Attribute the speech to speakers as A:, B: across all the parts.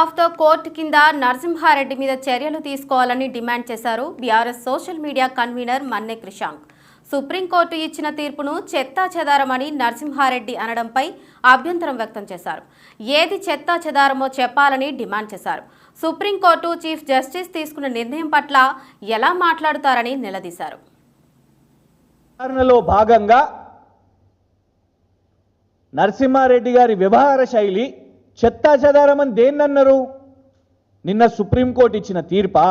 A: తో కోర్టు కింద నరసింహారెడ్డి మీద చర్యలు తీసుకోవాలని డిమాండ్ చేశారు BRS social media convener Manne Krishank supreme court ఇచ్చిన తీర్పును చెత్తా చెదారమని నరసింహారెడ్డి అనడంపై అభ్యంతరం వ్యక్తం చేశారు. ఏది చెత్తా చెదారమో చెప్పాలని డిమాండ్ చేశారు. సుప్రీంకోర్టు చీఫ్ జస్టిస్ తీసుకున్న నిర్ణయం పట్ల ఎలా మాట్లాడుతారని నిలదీశారు.
B: విచారణలో భాగంగా నరసింహారెడ్డి గారి వ్యవహార శైలి చెత్తా చెదారమని దేన్నన్నారు? నిన్న సుప్రీంకోర్టు ఇచ్చిన తీర్పా?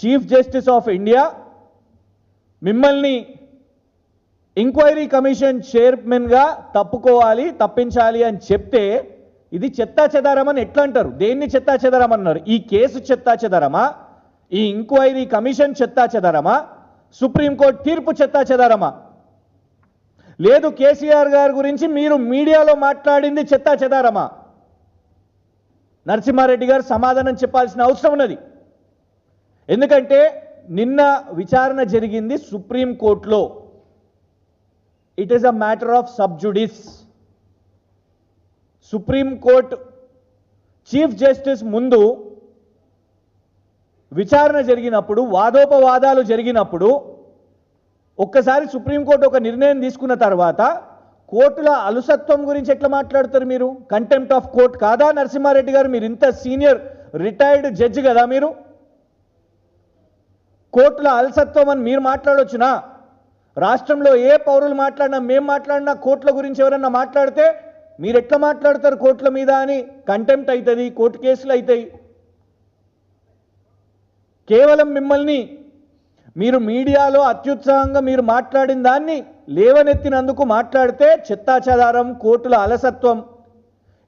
B: చీఫ్ జస్టిస్ ఆఫ్ ఇండియా మిమ్మల్ని ఎంక్వైరీ కమిషన్ చైర్మన్గా తప్పుకోవాలి తప్పించాలి అని చెప్తే ఇది చెత్తా చెదారమని ఎట్లా అంటారు దేన్ని చెత్తా చెదారమన్నారు ఈ కేసు చెత్తా చెదారమా ఈ ఎంక్వైరీ కమిషన్ చెత్తా చెదారమా సుప్రీంకోర్టు తీర్పు చెత్తా చెదారమా లేదు కేసీఆర్ గారి గురించి మీరు మీడియాలో మాట్లాడింది చెత్తా చెదారమా నరసింహారెడ్డి గారు సమాధానం చెప్పాల్సిన అవసరం ఉన్నది. ఎందుకంటే నిన్న విచారణ జరిగింది సుప్రీంకోర్టులో it is a matter of sub judice supreme court chief justice ముందు విచారణ జరిగినప్పుడు వాదోపవాదాలు జరిగినప్పుడు ఒక్కసారి సుప్రీంకోర్టు ఒక నిర్ణయం తీసుకున్న తర్వాత కోర్టుల అలుసత్వం గురించి ఎట్లా మాట్లాడతారు మీరు? కంటెంప్ట్ ఆఫ్ కోర్ట్ కాదా నరసింహారెడ్డి గారు? మీరు ఇంత సీనియర్ రిటైర్డ్ జడ్జి కదా మీరు? కోర్టుల అలసత్వం అని మీరు మాట్లాడొచ్చునా? రాష్ట్రంలో ఏ పౌరులు మాట్లాడినా మేము మాట్లాడినా కోర్టుల గురించి ఎవరన్నా మాట్లాడితే మీరు ఎట్లా మాట్లాడతారు కోర్టుల మీద అని? కంటెంప్ట్ అవుతుంది కోర్టు కేసులు అవుతాయి కేవలం మిమ్మల్ని మీరు మీడియాలో అత్యుత్సాహంగా మీరు మాట్లాడిన దాన్ని లేవనెత్తినందుకు మాట్లాడితే చెత్తాచెదారం కోర్టుల అలసత్వం.